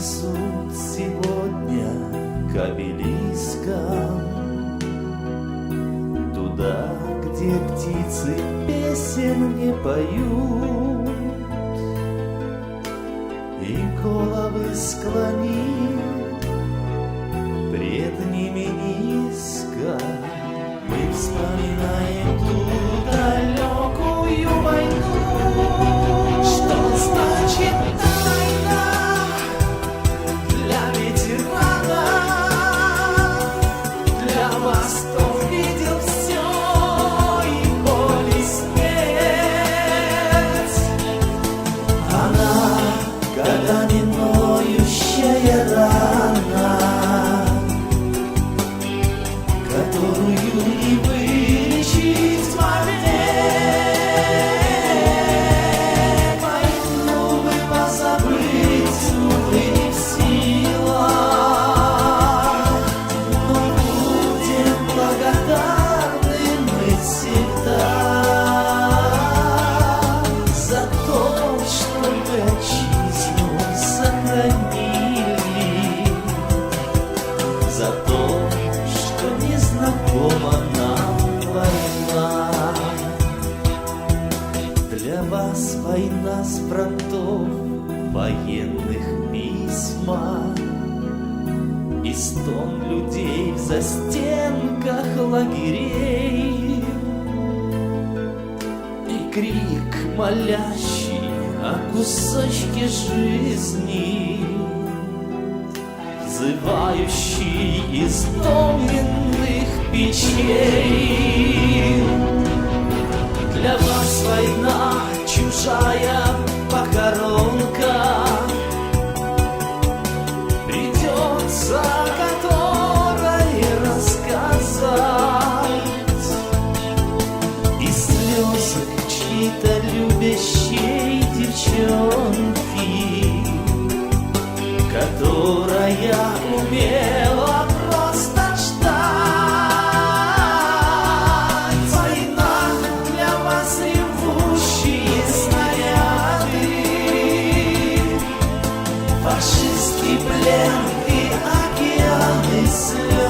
несут сегодня к обелискам. Туда, где птицы песен не поют. И головы склонив пред ними низко. Мы вспоминаем с фронтов военных письма. И стон людей в застенках лагерей. И крик молящий о кусочке жизни Взывающий из доменных печей. Для вас война чужая которая умела просто ждать. Война для вас ревущие снаряды, фашистский плен и океаны слез.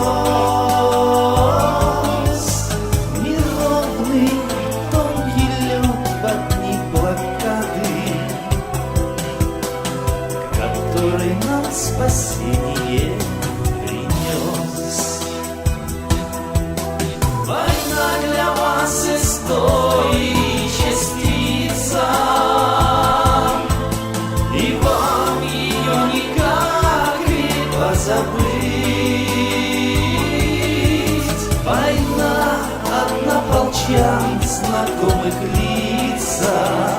Позабыть. Война однополчан знакомых лицах,